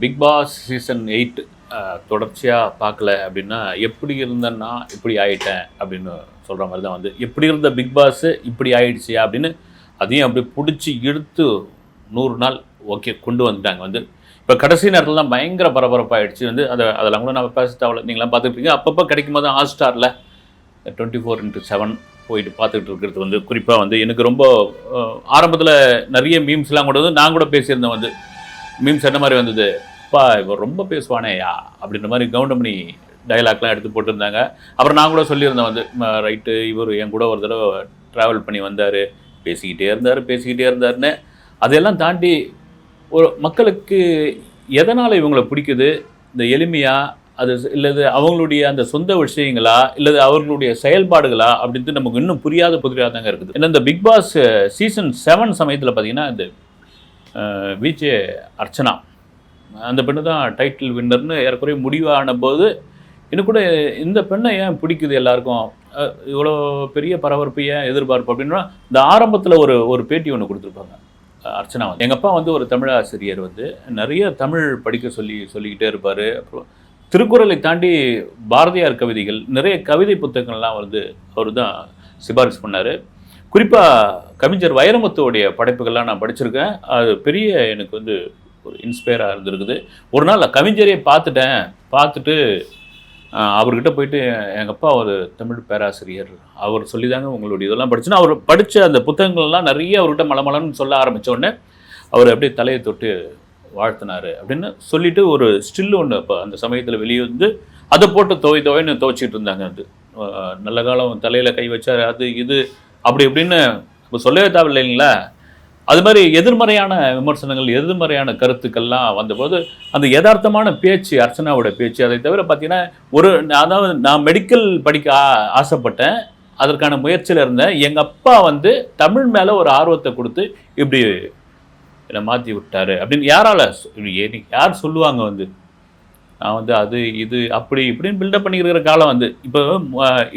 Big Boss season eight தொடர்ச்சியாக பார்க்கல அப்படின்னா எப்படி இருந்தேன்னா இப்படி ஆயிட்டேன் அப்படின்னு சொல்கிற மாதிரி தான் வந்து எப்படி இருந்த பிக் பாஸ் இப்படி ஆயிடுச்சு அப்படின்னு அதையும் அப்படி பிடிச்சி இழுத்து நூறு நாள் ஓகே கொண்டு வந்துட்டாங்க வந்து. இப்போ கடைசி நேரத்தில் தான் பயங்கர பரபரப்பாயிடுச்சு வந்து அதை அதெல்லாம் கூட நம்ம பேச தேவையில்ல. நீங்களாம் பார்த்துட்டு அப்பப்போ கிடைக்கும் போது ஹாட் ஸ்டாரில் டுவெண்ட்டி ஃபோர் இன்ட்டு செவன் போயிட்டு பார்த்துக்கிட்டு இருக்கிறது வந்து குறிப்பாக வந்து எனக்கு ரொம்ப ஆரம்பத்தில் நிறைய மீம்ஸ்லாம் கூட வந்து நான் கூட பேசியிருந்தேன் வந்து. மீம்ஸ் என்ன மாதிரி வந்தது? அப்பா இவர் ரொம்ப பேசுவானேயா? அப்படின்ற மாதிரி கவுண்டமணி டயலாக்லாம் எடுத்து போட்டிருந்தாங்க. அப்புறம் நான் கூட சொல்லியிருந்தேன் வந்து ரைட்டு இவர் என் கூட ஒரு தடவை ட்ராவல் பண்ணி வந்தார். பேசிக்கிட்டே இருந்தார் பேசிக்கிட்டே இருந்தாருன்னு. அதையெல்லாம் தாண்டி ஒரு மக்களுக்கு எதனால் இவங்களை பிடிக்குது? இந்த எளிமையாக அது இல்லது அவங்களுடைய அந்த சொந்த விஷயங்களா? இல்லது அவர்களுடைய செயல்பாடுகளா? அப்படின்ட்டு நமக்கு இன்னும் புரியாத புதிராக தாங்க இருக்குது. ஏன்னா இந்த பிக் பாஸ் சீசன் செவன் சமயத்தில் பார்த்தீங்கன்னா இந்த விஜே அர்ச்சனா. அந்த பெண்ணு தான் டைட்டில் வின்னர்னு ஏறக்குறைய முடிவான போது எனக்கு கூட இந்த பெண்ணை ஏன் பிடிக்குது எல்லாருக்கும்? இவ்வளோ பெரிய பரபரப்பு ஏன் எதிர்பார்ப்பு அப்படின்னா இந்த ஆரம்பத்தில் ஒரு ஒரு பேட்டி ஒன்று கொடுத்துருப்பாங்க அர்ச்சனா வந்து. எங்கள் அப்பா வந்து ஒரு தமிழ் ஆசிரியர் வந்து நிறைய தமிழ் படிக்க சொல்லி சொல்லிக்கிட்டே இருப்பார். அப்புறம் திருக்குறளை தாண்டி பாரதியார் கவிதைகள் நிறைய கவிதை புத்தகங்கள்லாம் வந்து அவர் தான் சிபாரிசு பண்ணார். குறிப்பாக கவிஞர் வைரமுத்துவோடைய படைப்புகள்லாம் நான் படிச்சிருக்கேன். அது பெரிய எனக்கு வந்து ஒரு இன்ஸ்பயராக இருந்திருக்குது. ஒரு நாள் கவிஞரையே பார்த்துட்டேன். பார்த்துட்டு அவர்கிட்ட போயிட்டு எங்கள் அப்பா ஒரு தமிழ் பேராசிரியர். அவர் சொல்லி தாங்க உங்களுடைய இதெல்லாம் படிச்சுன்னா அவர் படித்த அந்த புத்தகங்கள்லாம் நிறைய அவர்கிட்ட மலமலன்னு சொல்ல ஆரம்பித்த உடனே அவர் அப்படியே தலையை தொட்டு வாழ்த்தினார் அப்படின்னு சொல்லிட்டு ஒரு ஸ்டில் ஒன்று அப்போ அந்த சமயத்தில் வெளியே வந்து அதை போட்டு துவை துவைன்னு துவைச்சிட்டு இருந்தாங்க அது. நல்ல காலம் தலையில் கை வச்சார் அது இது அப்படி இப்படின்னு இப்போ சொல்லவே தேவையில்லை இல்லைங்களா? அது மாதிரி எதிர்மறையான விமர்சனங்கள் எதிர்மறையான கருத்துக்கள்லாம் வந்தபோது அந்த யதார்த்தமான பேச்சு அர்ச்சனாவோட பேச்சு அதை தவிர பார்த்தீங்கன்னா ஒரு அதாவது நான் மெடிக்கல் படிக்க ஆ- ஆசைப்பட்டேன். அதற்கான முயற்சியில் இருந்தேன். எங்கள் அப்பா வந்து தமிழ் மேலே ஒரு ஆர்வத்தை கொடுத்து இப்படி என்னை மாற்றி விட்டாரு அப்படின்னு யாரால யார் சொல்லுவாங்க வந்து? நான் வந்து அது இது அப்படி இப்படின்னு பில்டப் பண்ணிக்கிற காலம் வந்து இப்போ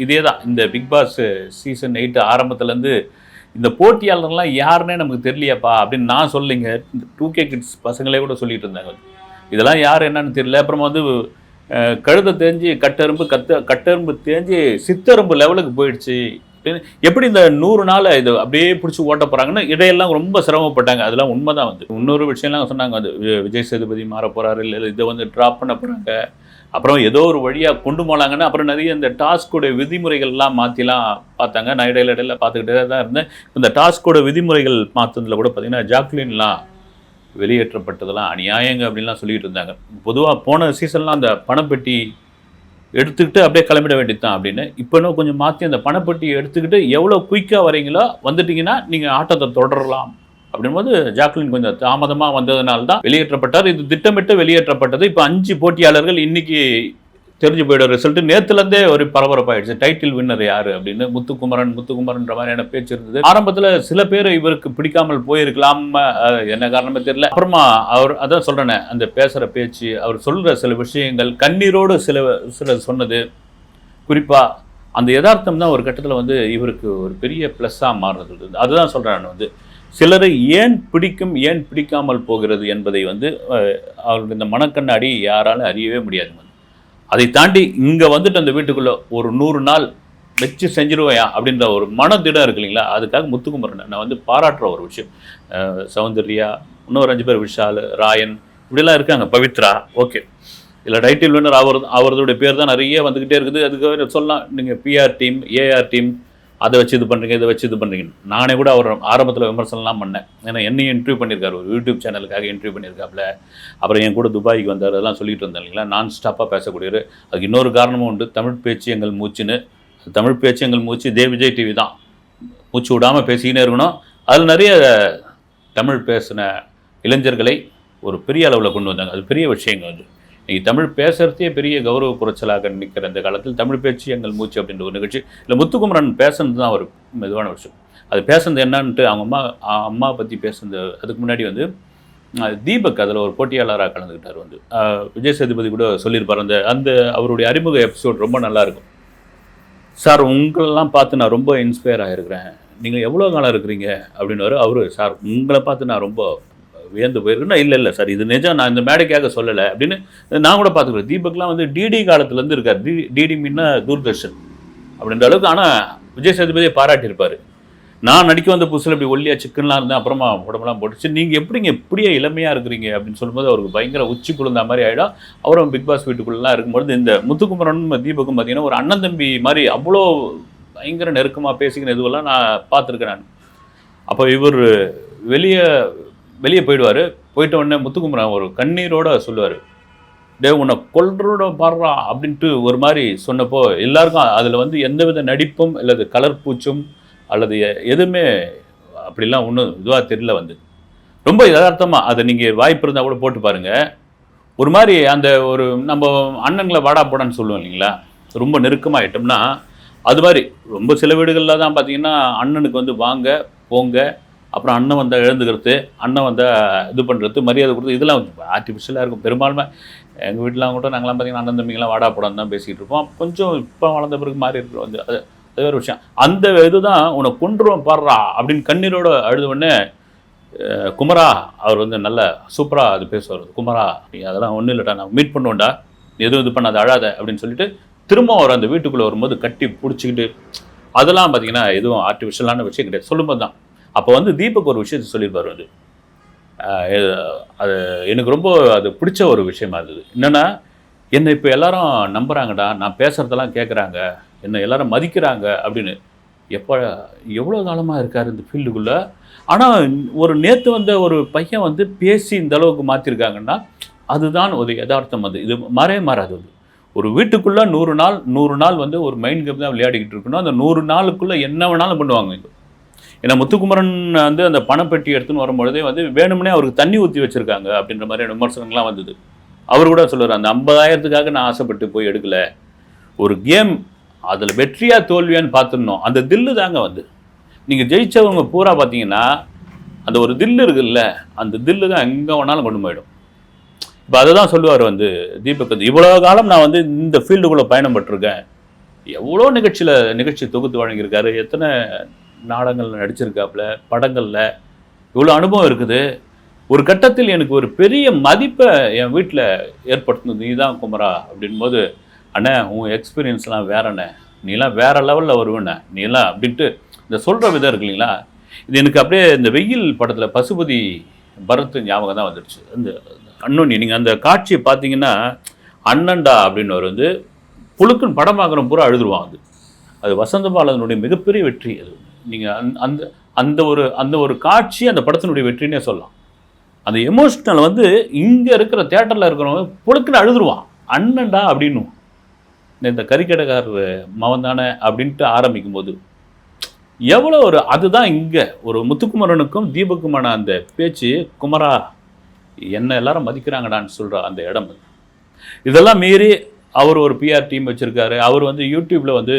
இதே தான் இந்த பிக் பாஸ் சீசன் எயிட் ஆரம்பத்துலேருந்து இந்த போட்டியாளர்லாம் யாருன்னே நமக்கு தெரியலையாப்பா அப்படின்னு நான் சொல்லிங்க. இந்த டூ கே கிட்ஸ் பசங்களே கூட சொல்லிட்டு இருந்தாங்க. இதெல்லாம் யார் என்னன்னு தெரியல. அப்புறமா வந்து கழுத கழுதை தேஞ்சு கட்டெரும்பு கத்த கட்டெரும்பு தேஞ்சு சித்தெரும்பு லெவலுக்கு போயிடுச்சு. எப்படி இந்த நூறு நாள் இது அப்படியே பிடிச்சி ஓட்ட போகிறாங்கன்னு இடையெல்லாம் ரொம்ப சிரமப்பட்டாங்க. அதெல்லாம் உண்மை தான் வந்து. இன்னொரு விஷயம்லாம் சொன்னாங்க. வந்து விஜய் சேதுபதி மாற போகிறாரு இல்லை இதை வந்து ட்ராப் பண்ண போகிறாங்க அப்புறம் ஏதோ ஒரு வழியாக கொண்டு போனாங்கன்னா அப்புறம் நிறைய இந்த டாஸ்கோட விதிமுறைகள்லாம் மாற்றிலாம் பார்த்தாங்க. நான் இடையில இடையில பார்த்துக்கிட்டே தான் இருந்தேன். இந்த டாஸ்கோட விதிமுறைகள் மாற்றத்தில் கூட பார்த்திங்கன்னா ஜாக்லின்லாம் வெளியேற்றப்பட்டதெல்லாம் அநியாயங்க அப்படின்லாம் சொல்லிகிட்டு இருந்தாங்க. பொதுவாக போன சீசன்லாம் அந்த பணப்பெட்டி எடுத்துக்கிட்டு அப்படியே கிளம்பிட வேண்டியது தான் அப்படின்னு. இப்போ கொஞ்சம் மாற்றி அந்த பணப்பட்டியை எடுத்துக்கிட்டு எவ்வளோ குயிக்காக வரீங்களோ வந்துட்டீங்கன்னா நீங்கள் ஆட்டத்தை தொடரலாம். அப்படின்போது ஜாக்லின் கொஞ்சம் தாமதமாக வந்ததுனால தான் வெளியேற்றப்பட்டார். இது திட்டமிட்டு வெளியேற்றப்பட்டது. இப்போ அஞ்சு போட்டியாளர்கள் இன்னைக்கு தெரிஞ்சு போயிடும் ரிசல்ட் நேத்துலேருந்தே ஒரு பரபரப்பாயிடுச்சு. டைட்டில் வின்னர் யாரு அப்படின்னு? முத்துக்குமரன் முத்துக்குமரன்ற மாதிரியான பேச்சு இருந்தது. ஆரம்பத்தில் சில பேர் இவருக்கு பிடிக்காமல் போயிருக்கலாம். என்ன காரணமே தெரியல. அப்புறமா அவர் அதான் சொல்றேனே அந்த பேசுகிற பேச்சு அவர் சொல்கிற சில விஷயங்கள் கண்ணீரோடு சில சில சொன்னது. குறிப்பாக அந்த யதார்த்தம் தான் ஒரு கட்டத்தில் வந்து இவருக்கு ஒரு பெரிய ப்ளஸ்ஸாக மாறுறது அதுதான் சொல்கிறேன் வந்து. சிலரை ஏன் பிடிக்கும் ஏன் பிடிக்காமல் போகிறது என்பதை வந்து அவருடைய இந்த மனக்கண்ணாடி யாராலும் அறியவே முடியாது. வந்து. அதை தாண்டி இங்கே வந்துட்டு அந்த வீட்டுக்குள்ளே ஒரு நூறு நாள் வச்சு செஞ்சிருவையா அப்படின்ற ஒரு மனதிடம் இருக்கு இல்லைங்களா? அதுக்காக முத்துக்குமரன் நான் வந்து பாராட்டுற ஒரு விஷயம். சௌந்தர்யா இன்னொரு அஞ்சு பேர் விஷால் ராயன் இப்படிலாம் இருக்காங்க. பவித்ரா ஓகே. இல்லை டைட்டில் வின்னர் அவர் அவரதுடைய பேர் தான் நிறைய வந்துக்கிட்டே இருக்குது. அதுக்காக சொல்லலாம். நீங்கள் பிஆர் டீம் ஏஆர் டீம் அதை வச்சு இது பண்ணுறீங்க இதை வச்சு இது பண்ணுறீங்க நானே கூட அவர் ஆரம்பத்தில் விமர்சனம்லாம் பண்ணேன். ஏன்னா என்னையும் இன்டர்வியூ பண்ணியிருக்காரு. ஒரு யூடியூப் சேனலுக்காக இன்டர்வியூ பண்ணியிருக்காப்புல. அப்புறம் என் கூட துபாய்க்கு வந்தார். அதெல்லாம் சொல்லிட்டு இருந்தேன் இல்லைங்களா? நான் ஸ்டாப்பாக பேசக்கூடியவர். அதுக்கு இன்னொரு காரணமும் உண்டு. தமிழ் பேச்சு எங்கள் மூச்சுன்னு. தமிழ் பேச்சு எங்கள் மூச்சு தே விஜய் டிவி தான். மூச்சு விடாமல் பேசிக்கினே இருக்கணும். அதில் நிறைய தமிழ் பேசின இளைஞர்களை ஒரு பெரிய அளவில் கொண்டு வந்தாங்க. அது பெரிய விஷயங்க அது. இன்னைக்கு தமிழ் பேசுறதே பெரிய கௌரவ குறைச்சலாக நிற்கிற இந்த காலத்தில் தமிழ் பேச்சு எங்கள் மூச்சு அப்படின்ற ஒரு நிகழ்ச்சி. இல்லை முத்துக்குமரன் பேசுனது தான் ஒரு மெதுவான விஷயம். அது பேசுனது என்னன்ட்டு அவங்க அம்மா அம்மா பற்றி பேசுனது அதுக்கு முன்னாடி வந்து தீபக் அதில் ஒரு போட்டியாளராக கலந்துக்கிட்டார் வந்து. விஜய் சேதுபதி கூட சொல்லியிருப்பார் அந்த அந்த அவருடைய அறிமுக எபிசோட் ரொம்ப நல்லா இருக்கும். சார் உங்களெல்லாம் பார்த்து நான் ரொம்ப இன்ஸ்பயர் ஆகிருக்கிறேன் நீங்கள் எவ்வளோ காலம் இருக்கிறீங்க? அப்படின்னு அவர். சார் உங்களை பார்த்து நான் ரொம்ப வியந்து போயிருக்குன்னா இல்லை இல்லை சார் இது நிஜம் நான் இந்த மேடைக்காக சொல்லலை. அப்படின்னு நான் கூட பார்த்துக்கிறேன். தீபக்லாம் வந்து டிடி காலத்துலேருந்து இருக்கார். டி டிடி மீன்னா தூர்தர்ஷன் அப்படின்ற அளவுக்கு ஆனால் விஜய் சேதுபதியை பாராட்டியிருப்பார். நான் நடிக்க வந்த புதுசில் இப்படி ஒல்லியா சிக்கன்லாம் இருந்தேன் அப்புறமா உடம்புலாம் போட்டுச்சு. நீங்கள் எப்படிங்க இப்படியே இளமையாக இருக்கிறீங்க அப்படின்னு சொல்லும்போது அவருக்கு பயங்கர உச்சி குளிர்ந்த மாதிரி ஆகிடும் அவரும் பிக் பாஸ் வீட்டுக்குள்ளெலாம் இருக்கும்போது இந்த முத்துக்குமரனும் தீபக்கும் பார்த்தீங்கன்னா ஒரு அண்ணன் தம்பி மாதிரி அவ்வளோ பயங்கர நெருக்கமாக பேசிக்கிற இதுவெல்லாம் நான் பார்த்துருக்கேன் நான் அப்போ இவர் வெளியே வெளியே போயிடுவார். போயிட்ட உடனே முத்துக்குமரன் ஒரு கண்ணீரோட சொல்லுவார். டே உன்னை கொல்றோட பாடுறா அப்படின்ட்டு ஒரு மாதிரி சொன்னப்போ எல்லாருக்கும் அதில் வந்து எந்தவித நடிப்பும் அல்லது கலர் பூச்சும் அல்லது எதுவுமே அப்படிலாம் ஒன்றும் இதுவாக தெரியல வந்து. ரொம்ப யதார்த்தமாக அதை நீங்கள் வாய்ப்பு இருந்தால் கூட போட்டு பாருங்கள் ஒரு மாதிரி அந்த ஒரு நம்ம அண்ணன்களை வாடா போடான்னு சொல்லுவோம் இல்லைங்களா? ரொம்ப நெருக்கமாகிட்டோம்னா அது மாதிரி ரொம்ப சில வீடுகளில் தான் பார்த்தீங்கன்னா அண்ணனுக்கு வந்து வாங்க போங்க அப்புறம் அண்ணன் வந்தால் எழுந்துக்கிறது அண்ணன் வந்தால் இது பண்ணுறது மரியாதை கொடுத்து இதெல்லாம் ஆர்டிஃபிஷியலாக இருக்கும். பெரும்பான்மை எங்கள் வீட்டிலாம் கூட நாங்களாம் பார்த்தீங்கன்னா அண்ணன் தம்பிங்களாம் வாடா படம் தான் பேசிகிட்டு இருப்போம். கொஞ்சம் இப்போ வளர்ந்த பிறகு மாறி இருக்கிறோம் வந்து அது அது வேறு விஷயம். அந்த இதுதான் உன்னை கொன்றுவன் பாடுறா அப்படின்னு கண்ணீரோட அழுத குமரா அவர் வந்து நல்ல சூப்பராக அது பேசுவார். குமரா நீ அதெல்லாம் ஒன்றும் இல்லைடா நான் மீட் பண்ணுவோம்டா. எதுவும் இது பண்ணாத அழாத அப்படின்னு சொல்லிட்டு திரும்ப அவர் அந்த வீட்டுக்குள்ளே வரும்போது கட்டி பிடிச்சிக்கிட்டு அதெல்லாம் பார்த்தீங்கன்னா எதுவும் ஆர்டிஃபிஷியலான விஷயம் கிடையாது. சொல்லும்போது தான் அப்போ வந்து தீபக் ஒரு விஷயத்தை சொல்லியிருப்பார் அது. அது எனக்கு ரொம்ப அது பிடிச்ச ஒரு விஷயமா இருந்தது. என்னென்னா என்னை இப்போ எல்லாரும் நம்புகிறாங்கடா நான் பேசுகிறதெல்லாம் கேட்குறாங்க என்னை எல்லாரும் மதிக்கிறாங்க அப்படின்னு. எப்போ எவ்வளோ காலமாக இருக்கார் இந்த ஃபீல்டுக்குள்ளே? ஆனால் ஒரு நேற்று வந்த ஒரு பையன் வந்து பேசி இந்த அளவுக்கு மாற்றிருக்காங்கன்னா அதுதான் ஒரு யதார்த்தம் அது. இது மாறவே மாறாது அது. ஒரு வீட்டுக்குள்ளே நூறு நாள் நூறு நாள் வந்து ஒரு மைண்ட் கேம் தான் விளையாடிக்கிட்டு இருக்கணும். அந்த நூறு நாளுக்குள்ளே என்ன வேணாலும் பண்ணுவாங்க இங்க ஏன்னா முத்துக்குமரன் வந்து அந்த பணப்பெட்டி எடுத்துன்னு வரும்பொழுதே வந்து வேணும்னே அவருக்கு தண்ணி ஊற்றி வச்சுருக்காங்க அப்படின்ற மாதிரியான விமர்சனங்கள்லாம் வந்தது. அவர் கூட சொல்லுவார் அந்த ஐம்பதாயிரத்துக்காக நான் ஆசைப்பட்டு போய் எடுக்கலை. ஒரு கேம் அதில் வெற்றியா தோல்வியான்னு பார்த்துடணும். அந்த தில்லு தாங்க வந்து. நீங்கள் ஜெயித்தவங்க பூரா பார்த்தீங்கன்னா அந்த ஒரு தில்லு இருக்குல்ல அந்த தில்லு தான் எங்கே வேணாலும் கொண்டு போயிடும். இப்போ அதை தான் சொல்லுவார் வந்து தீபக் வந்து இவ்வளோ காலம் நான் வந்து இந்த ஃபீல்டுக்குள்ளே பயணம் பட்டிருக்கேன் எவ்வளோ நிகழ்ச்சியில் நிகழ்ச்சி தொகுத்து வழங்கியிருக்காரு. எத்தனை நாடகங்கள் நடிச்சிருக்காப்புல படங்களில். இவ்வளோ அனுபவம் இருக்குது. ஒரு கட்டத்தில் எனக்கு ஒரு பெரிய மதிப்பை என் வீட்டில் ஏற்படுத்தினது நீ தான் குமரா அப்படின்போது அண்ணே உன் எக்ஸ்பீரியன்ஸ்லாம் வேறண்ணே. நீலாம் வேற லெவலில் வருவேண்ணே. நீலாம் அப்படின்ட்டு இந்த சொல்கிற விதம் இருக்கு இல்லைங்களா? இது எனக்கு அப்படியே இந்த வெயில் படத்தில் பசுபதி பரத் ஞாபகம் தான் வந்துடுச்சு. அந்த அண்ணன் நீங்கள் அந்த காட்சியை பார்த்தீங்கன்னா அண்ணன்டா அப்படின்னு ஒரு வந்து புழுக்குன்னு படம் பார்க்குற பூரா அழுதுருவான் அது. அது வசந்த பாலனுடைய மிகப்பெரிய வெற்றி அது. நீங்கள் அந் அந்த அந்த ஒரு அந்த ஒரு காட்சி அந்த படத்தினுடைய வெற்றினே சொல்லலாம். அந்த எமோஷ்னல் வந்து இங்கே இருக்கிற தேட்டரில் இருக்கிறவங்க பொழுக்குன்னு அழுதுருவான். அண்ணன்டா அப்படின்னு. இந்த கறிக்கடைக்காரர் மவன் தானே அப்படின்ட்டு ஆரம்பிக்கும் போது எவ்வளோ ஒரு அதுதான் இங்கே ஒரு முத்துக்குமரனுக்கும் தீபக்குமான அந்த பேச்சு குமரா என்ன எல்லாரும் மதிக்கிறாங்கடான்னு சொல்கிற அந்த இடம் இதெல்லாம் மீறி அவர் ஒரு பிஆர் டீம் வச்சுருக்காரு. அவர் வந்து யூடியூப்பில் வந்து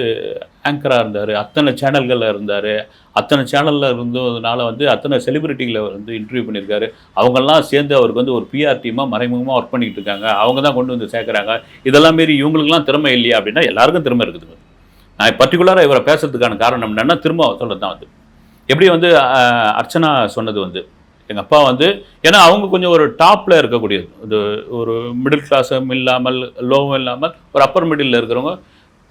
ஆங்கராக இருந்தார் அத்தனை சேனல்களில் இருந்தார் அத்தனை சேனலில் இருந்ததுனால வந்து அத்தனை செலிபிரிட்டிகளை வந்து இன்டர்வியூ பண்ணியிருக்காரு. அவங்கெல்லாம் சேர்ந்து அவருக்கு வந்து ஒரு பிஆர் டீமாக மறைமுகமாக ஒர்க் பண்ணிக்கிட்டு இருக்காங்க. அவங்க தான் கொண்டு வந்து சேர்க்குறாங்க. இதெல்லாம் மாரி இவங்களுக்குலாம் திறமை இல்லையா அப்படின்னா எல்லாருக்கும் திறமை இருக்குது. நான் பர்டிகுலராக இவரை பேசுறதுக்கான காரணம் என்னென்னா திரும்ப சொல்கிறது தான் வந்து எப்படி வந்து அர்ச்சனா சொன்னது வந்து எங்கள் அப்பா வந்து ஏன்னா அவங்க கொஞ்சம் ஒரு டாப்பில் இருக்கக்கூடியது. இது ஒரு மிடில் கிளாஸும் இல்லாமல் லோவும் இல்லாமல் ஒரு அப்பர் மிடில் இருக்கிறவங்க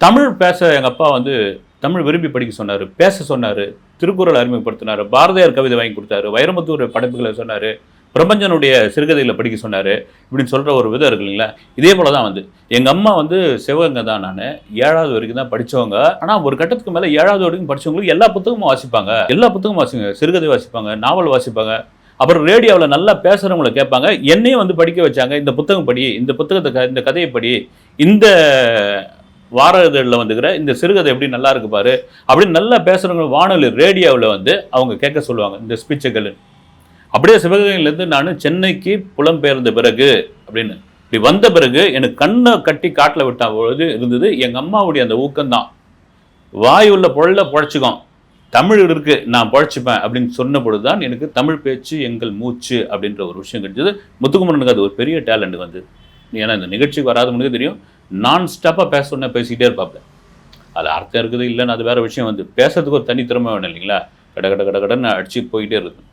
தமிழ் பேச எங்கள் அப்பா வந்து தமிழ் விரும்பி படிக்க சொன்னார் பேச சொன்னார் திருக்குறள் அறிமுகப்படுத்தினார் பாரதியார் கவிதை வாங்கி கொடுத்தாரு வைரமுத்தூர் படைப்புகளை சொன்னார் பிரபஞ்சனுடைய சிறுகதைகளை படிக்க சொன்னார் இப்படின்னு சொல்கிற ஒரு விதம் இருக்கு இல்லைங்களா? இதே போல தான் வந்து. எங்கள் அம்மா வந்து சிவகங்கை தான் நான். ஏழாவது வரைக்கும் தான் படித்தவங்க ஆனால் ஒரு கட்டத்துக்கு மேலே ஏழாவது வரைக்கும் படித்தவங்களுக்கு எல்லா புத்தகமும் வாசிப்பாங்க. எல்லா புத்தகமும் வாசிப்பாங்க சிறுகதை வாசிப்பாங்க நாவல் வாசிப்பாங்க. அப்புறம் ரேடியோவில் நல்லா பேசுகிறவங்கள கேட்பாங்க. என்னையும் வந்து படிக்க வச்சாங்க. இந்த புத்தகம் படி இந்த புத்தகத்தை க- இந்த கதையை படி இந்த வார இதழில் வந்துக்கிற இந்த சிறுகதை எப்படி நல்லா இருக்கு பாரு அப்படின்னு நல்லா பேசுகிறவங்க வானொலி ரேடியோவில் வந்து அவங்க கேட்க சொல்லுவாங்க இந்த ஸ்பீச்சுகள். அப்படியே சிவகங்கையிலேருந்து நான் சென்னைக்கு புலம்பெயர்ந்த பிறகு அப்படின்னு. இப்படி வந்த பிறகு எனக்கு கண்ணை கட்டி காட்டில் விட்ட பொழுது இருந்தது எங்கள் அம்மாவுடைய அந்த ஊக்கம்தான். வாய் உள்ள பொருளை பொழைச்சிக்கும். தமிழ் இருக்கு நான் பொழைச்சிப்பேன் அப்படின்னு சொன்ன பொழுது தான் எனக்கு தமிழ் பேச்சு எங்கள் மூச்சு அப்படின்ற ஒரு விஷயம் கிடைச்சது. முத்துக்குமரனுக்கு அது ஒரு பெரிய டேலண்ட் வந்து ஏன்னா இந்த நிகழ்ச்சிக்கு வராதவங்களுக்கு தெரியும். நான் ஸ்டப்பாக பேச சொன்ன பேசிக்கிட்டே இருப்பாப்ல. அதில் அர்த்தம் இருக்குது இல்லைன்னு அது வேறு விஷயம் வந்து பேசுறதுக்கு ஒரு தனி திறமை வேணும் இல்லைங்களா? கட கட கட கடன்னு அடிச்சு போயிட்டே இருக்கு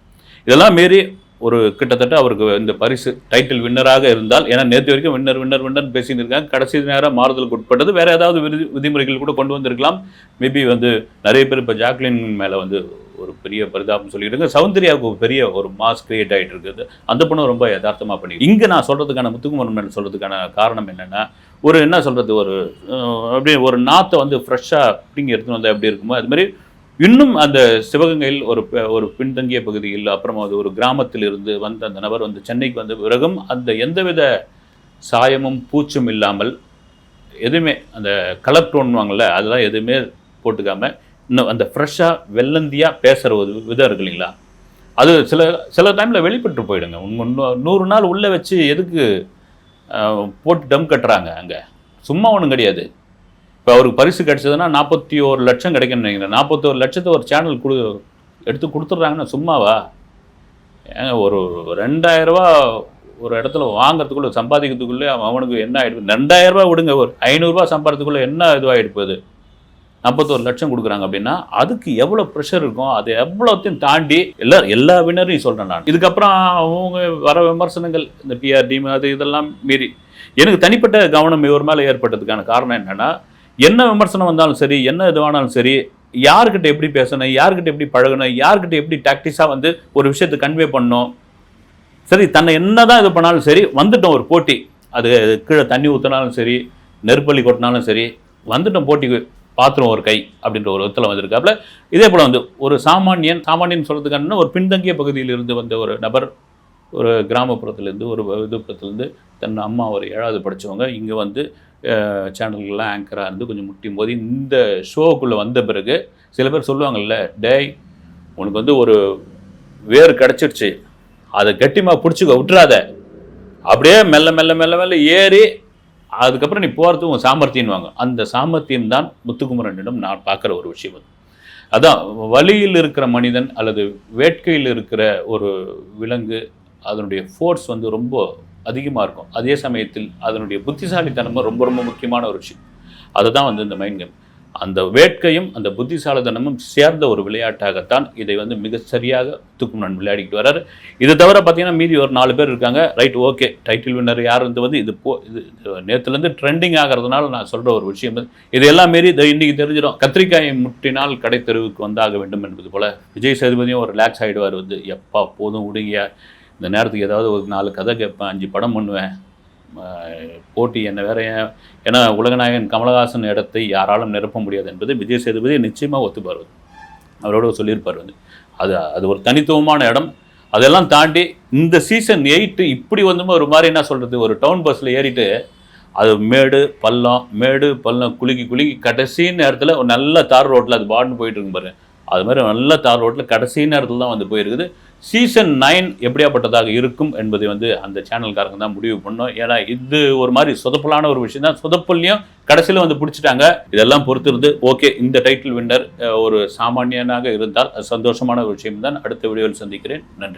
இதெல்லாம் மீறி ஒரு கிட்டத்தட்ட அவருக்கு இந்த பரிசு டைட்டில் வின்னராக இருந்தால் ஏன்னா நேற்று வரைக்கும் வின்னர் வின்னர் வின்னர் பேசின்னு இருக்காங்க. கடைசி நேரம் மாறுதலுக்கு உட்பட்டது. வேறு ஏதாவது விதி விதிமுறைகள் கூட கொண்டு வந்திருக்கலாம். மேபி வந்து நிறைய பேர் இப்போ ஜாக்லின் மேலே வந்து ஒரு பெரிய பரிதாபம் சொல்லிடுங்க சௌந்தர்யாவுக்கு ஒரு பெரிய ஒரு மாஸ் கிரியேட் ஆகிட்டு இருக்குது. அந்த பொண்ணு ரொம்ப யதார்த்தமாக பண்ணி இங்கே நான் சொல்கிறதுக்கான முத்துக்குமரன் மேலே சொல்கிறதுக்கான காரணம் என்னென்னா ஒரு என்ன சொல்கிறது ஒரு அப்படியே ஒரு நாத்தை வந்து ஃப்ரெஷ்ஷாக பிடிங்கி எடுத்துன்னு வந்தால் எப்படி இருக்குமோ அது மாதிரி இன்னும் அந்த சிவகங்கையில் ஒரு ஒரு பின்தங்கிய பகுதியில் அப்புறமா அது ஒரு கிராமத்தில் இருந்து வந்த அந்த நபர் வந்து சென்னைக்கு வந்த பிறகும் அந்த எந்தவித சாயமும் பூச்சும் இல்லாமல் எதுவுமே அந்த கலர் டோன்வாங்கள்ல அதெல்லாம் எதுவுமே போட்டுக்காமல் இன்னும் அந்த ஃப்ரெஷ்ஷாக வெள்ளந்தியாக பேசுகிற ஒரு விதம் இருக்கு இல்லைங்களா? அது சில சில டைமில் வெளிப்பட்டு போயிடுங்க. நூறு நாள் உள்ளே வச்சு எதுக்கு போட்டு டம் கட்டுறாங்க அங்கே. சும்மா ஒன்றும் கிடையாது. இப்போ அவருக்கு பரிசு கிடைச்சதுன்னா நாற்பத்தி ஒரு லட்சம் கிடைக்கும்னு நினைக்கிறேன். நாற்பத்தோரு லட்சத்தை ஒரு சேனல் கொடு எடுத்து கொடுத்துட்றாங்கன்னா சும்மாவா? ஏங்க ஒரு ரெண்டாயிரரூபா ஒரு இடத்துல வாங்குறதுக்குள்ளே சம்பாதிக்கிறதுக்குள்ளே அவனுக்கு என்ன ஆகிடுது ரெண்டாயிரரூபா விடுங்க ஒரு ஐநூறுரூவா சம்பாதிக்கிறதுக்குள்ளே என்ன இதுவாகிட்டு நாற்பத்தோரு லட்சம் கொடுக்குறாங்க அப்படின்னா அதுக்கு எவ்வளோ ப்ரெஷர் இருக்கும் அது எவ்வளோத்தையும் தாண்டி எல்லா எல்லா வினரையும் சொல்கிறேன் நான். இதுக்கப்புறம் அவங்க வர விமர்சனங்கள் இந்த பிஆர்டி அது இதெல்லாம் மீறி. எனக்கு தனிப்பட்ட கவனம் இவர் மேலே ஏற்பட்டதுக்கான காரணம் என்னென்னா என்ன விமர்சனம் வந்தாலும் சரி என்ன இதுவானாலும் சரி யார்கிட்ட எப்படி பேசணும் யார்கிட்ட எப்படி பழகணும் யார்கிட்ட எப்படி டாக்டிஸாக வந்து ஒரு விஷயத்தை கன்வே பண்ணணும். சரி தன்னை என்ன தான் இது பண்ணாலும் சரி வந்துட்டோம் ஒரு போட்டி. அது கீழே தண்ணி ஊற்றினாலும் சரி நெருப்பள்ளி கொட்டினாலும் சரி வந்துட்டோம் போட்டிக்கு. பாத்திரம் ஒரு கை அப்படின்ற ஒரு விதத்தில் வந்திருக்காப்புல. இதே போல் வந்து ஒரு சாமானியன் சாமானியன் சொல்கிறதுக்கான ஒரு பின்தங்கிய பகுதியிலிருந்து வந்த ஒரு நபர் ஒரு கிராமப்புறத்துலேருந்து ஒரு இதுப்புறத்துலேருந்து தன் அம்மா ஒரு ஏழாவது படித்தவங்க இங்கே வந்து சேனல்கள்லாம் ஆங்கராக இருந்து கொஞ்சம் முட்டியும் போது இந்த ஷோவுக்குள்ளே வந்த பிறகு சில பேர் சொல்லுவாங்கள்ல டேய் உனக்கு வந்து ஒரு வேர் கிடச்சிருச்சு. அதை கட்டிமா பிடிச்சிக்க விட்டுறாத. அப்படியே மெல்ல மெல்ல மெல்ல மெல்ல ஏறி அதுக்கப்புறம் நீ போகிறது உன் சாமர்த்தியம்வாங்க அந்த சாமர்த்தியம் தான் முத்துக்குமரனிடம் நான் பார்க்குற ஒரு விஷயம் அது. அதான் வழியில் இருக்கிற மனிதன் அல்லது வேட்கையில் இருக்கிற ஒரு விலங்கு அதனுடைய ஃபோர்ஸ் வந்து ரொம்ப அதிகமாக இருக்கும். அதே சமயத்தில் அதனுடைய புத்திசாலித்தனமும் ரொம்ப ரொம்ப முக்கியமான ஒரு விஷயம். அதுதான் வந்து இந்த மைண்ட் கேம் அந்த வேட்கையும் அந்த புத்திசாலித்தனமும் சேர்ந்த ஒரு விளையாட்டாகத்தான் இதை வந்து மிக சரியாக தூக்குமரன் விளையாடிக்கிட்டு வர்றாரு. இது தவிர பார்த்தீங்கன்னா மீதி ஒரு நாலு பேர் இருக்காங்க. ரைட் ஓகே டைட்டில் வின்னர் யார் இருந்து வந்து இது போ இது நேற்றுலேருந்து ட்ரெண்டிங் ஆகிறதுனால நான் சொல்கிற ஒரு விஷயம் இது. இது எல்லாம் மீறி இதை தெரிஞ்சிடும். கத்திரிக்காயை முட்டினால் கடை தெருவுக்கு வந்தாக வேண்டும் என்பது போல் விஜய் சேதுபதியும் ஒரு ரிலாக்ஸ் ஆகிடுவார் வந்து. எப்பா போதும் விடுங்க இந்த நேரத்துக்கு ஏதாவது ஒரு நாலு கதை கேட்பேன் அஞ்சு படம் பண்ணுவேன். போட்டி என்ன வேற ஏன்னா உலகநாயகன் கமலஹாசன் இடத்தை யாராலும் நிரப்ப முடியாது என்பது விஜய் சேதுபதி நிச்சயமாக ஒத்துப்பார் அவரோட சொல்லியிருப்பார் வந்து. அது அது ஒரு தனித்துவமான இடம். அதெல்லாம் தாண்டி இந்த சீசன் எயிட்டு இப்படி வந்து ஒரு மாதிரி என்ன சொல்கிறது ஒரு டவுன் பஸ்ஸில் ஏறிட்டு அது மேடு பள்ளம் மேடு பள்ளம் குலுக்கி குலுக்கி கடைசி நேரத்தில் ஒரு நல்ல தார் ரோட்டில் அது பாடுன்னு போயிட்டு இருக்கு பாரு. அது மாதிரி நல்ல தார் ரோட்டில் கடைசி நேரத்தில் தான் வந்து போயிருக்குது. சீசன் நைன் எப்படியாப்பட்டதாக இருக்கும் என்பதை வந்து அந்த சேனல்காரங்க தான் முடிவு பண்ணோம். ஏன்னா இது ஒரு மாதிரி சொதப்பலான ஒரு விஷயம் தான். சொதப்பல்லையும் கடைசியில் வந்து பிடிச்சிட்டாங்க. இதெல்லாம் பொறுத்து இருந்து ஓகே இந்த டைட்டில் வின்னர் ஒரு சாமானியனாக இருந்தால் சந்தோஷமான ஒரு விஷயம் தான் அடுத்த வீடியோவில் சந்திக்கிறேன். நன்றி.